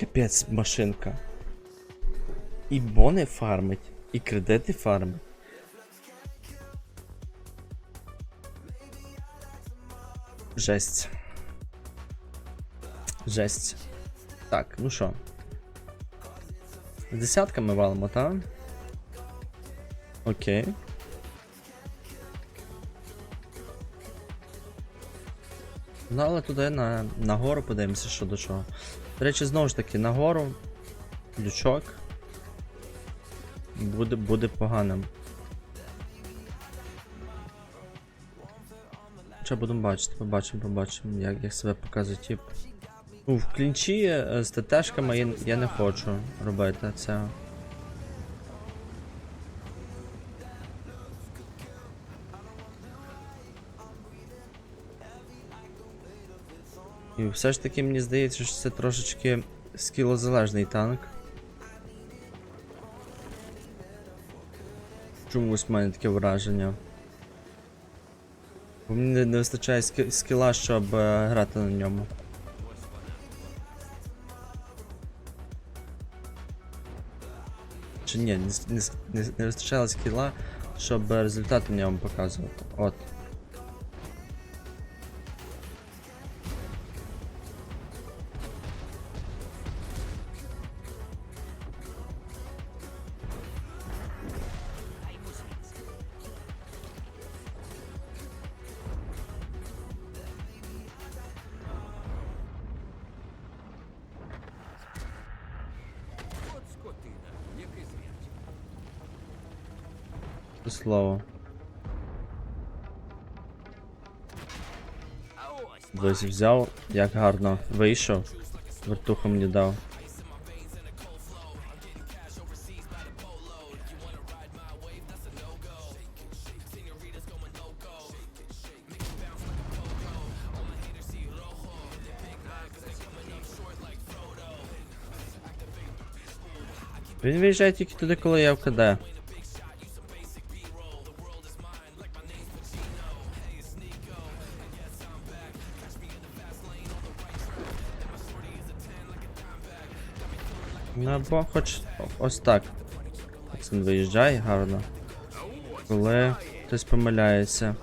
капець машинка. І бони фармить, і кредити фармить. Жесть. Жесть. Так, ну що. З десятками валимо, так? Окей. Ну, але туди на, на гору подивимося, що до чого. До речі, знову ж таки, нагору. Лючок. Буде, буде поганим. Хоча будемо бачити, побачимо, побачимо, як, як себе показує тип. Ну, в клінчі е, з ТТшками я, я не хочу робити це. І все ж таки мені здається, що це трошечки скілозалежний танк. Чомусь в мене таке враження. Бо мені не, вистачає скіла, щоб е, грати на ньому. Чи ні, не, не, не, вистачало скіла, щоб е, результати на ньому показувати. От Це слово. А ось Досі взяв, як гарно вийшов. Вертуху мені дав. Він виїжджає тільки туди, коли я в КД. Ну або хоч ось так. Він виїжджає гарно. Коли хтось помиляється.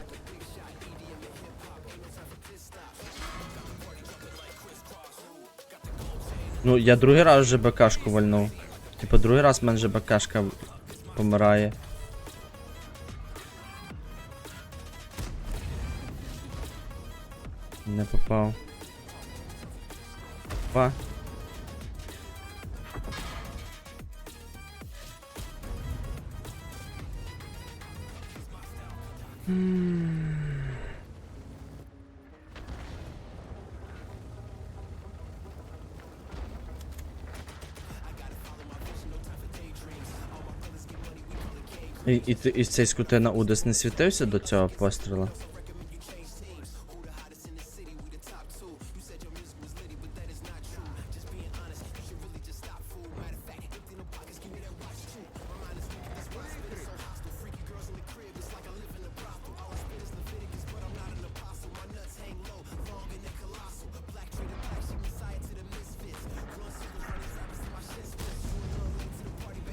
Ну, я другий раз вже БКшку вальнув. Типа другий раз в мене вже БКшка помирає. Не попав. Па. І, і, і цей скутена Удес не світився до цього пострілу?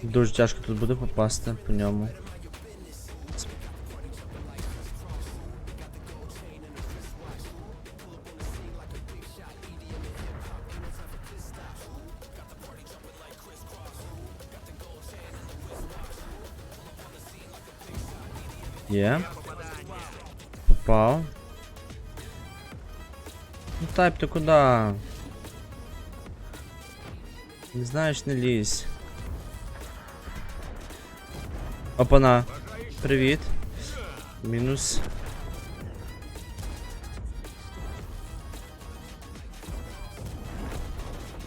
Дуже тяжко тут буде попасти по ньому. Є. Попав. Ну тайп, ти куди? Не знаєш, не лізь. Опана. Привіт. Мінус.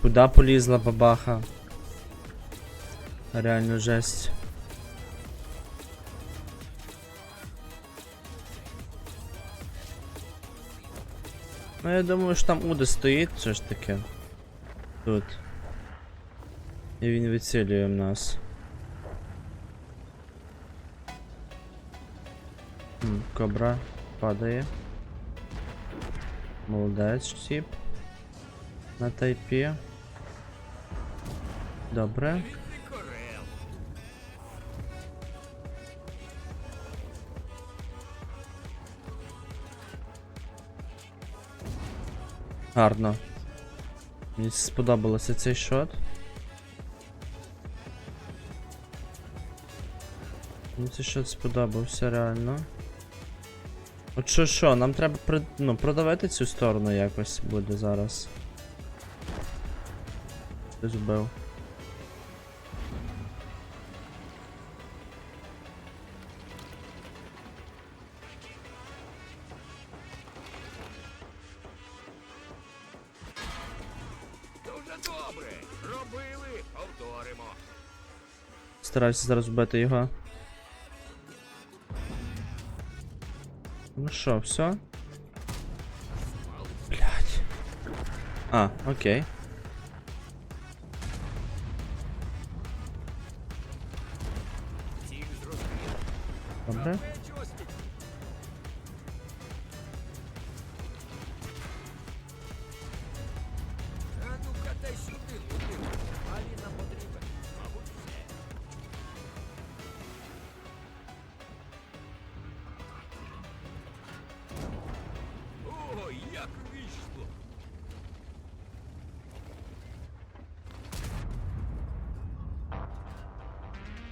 Куда полізла бабаха? Реально жесть. Ну я думаю, що там Уда стоїть все ж таки. Тут. І він відцілює нас. Кобра падає. Молодець, тип. На тайпі. Добре. Гарно. Мені сподобалося цей шот. Мені цей шот сподобався реально. От що що, нам треба при... ну, продавити цю сторону якось буде зараз. Хтось вбив. Добре. Робили, повторимо. Стараюся зараз вбити його. Ну що, все? Блять. А, окей. Добре.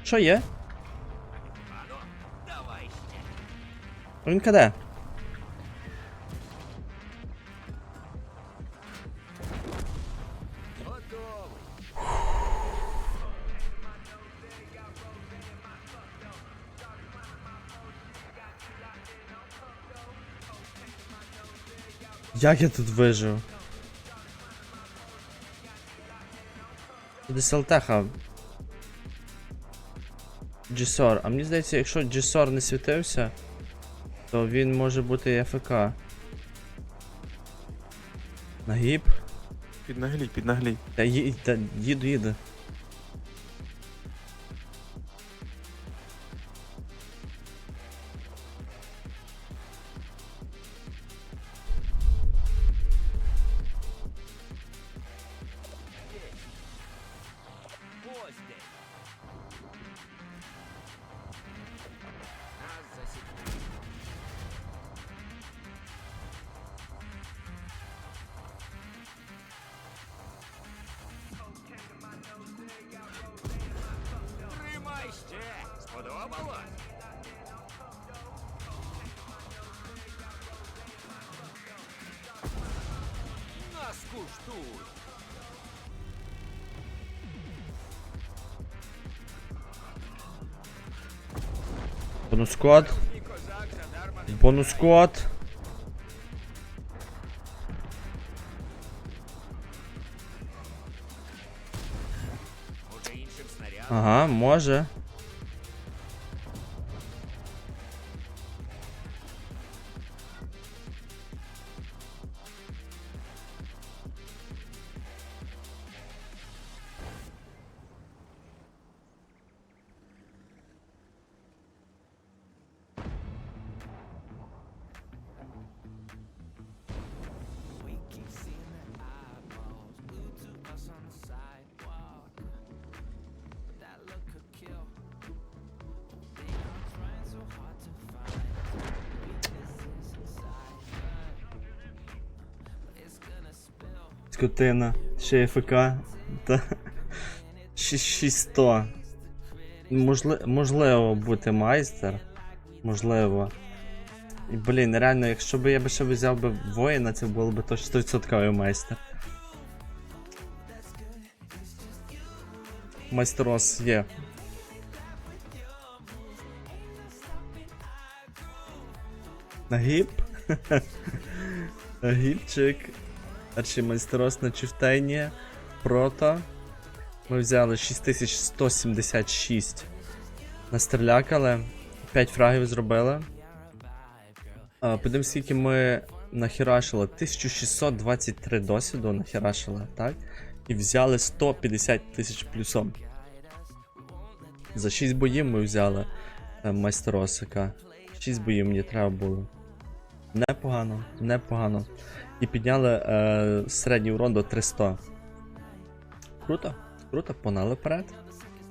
Що ще. Він каде? Як я тут вижив? Десь алтеха. Джісор. А мені здається, якщо Джісор не світився, то він може бути АФК. Нагіб? Піднаглій, піднаглій. Та, ї, та їду, їду. Ось Що, сподобалось? Нас куштуй! Бонускот. Бонускот. Ага, може. Скотина. Ще ФК. Та. 6100. Можли... Можливо бути майстер. Можливо. І, блін, реально, якщо б я би ще взяв би воїна, це було б точно 100% майстер. Майстерос є. Нагіб? Нагібчик. Арчимайстерос на чифтейні. Прото. Ми взяли 6176. Настрілякали. 5 фрагів зробили. Подивимось, скільки ми нахерашили. 1623 досвіду нахерашили, так? І взяли 150 тисяч плюсом. За 6 боїв ми взяли е, майстеросика. 6 боїв мені треба було. Непогано, непогано. І підняли е, середній урон до 300. Круто, Круто, понали вперед.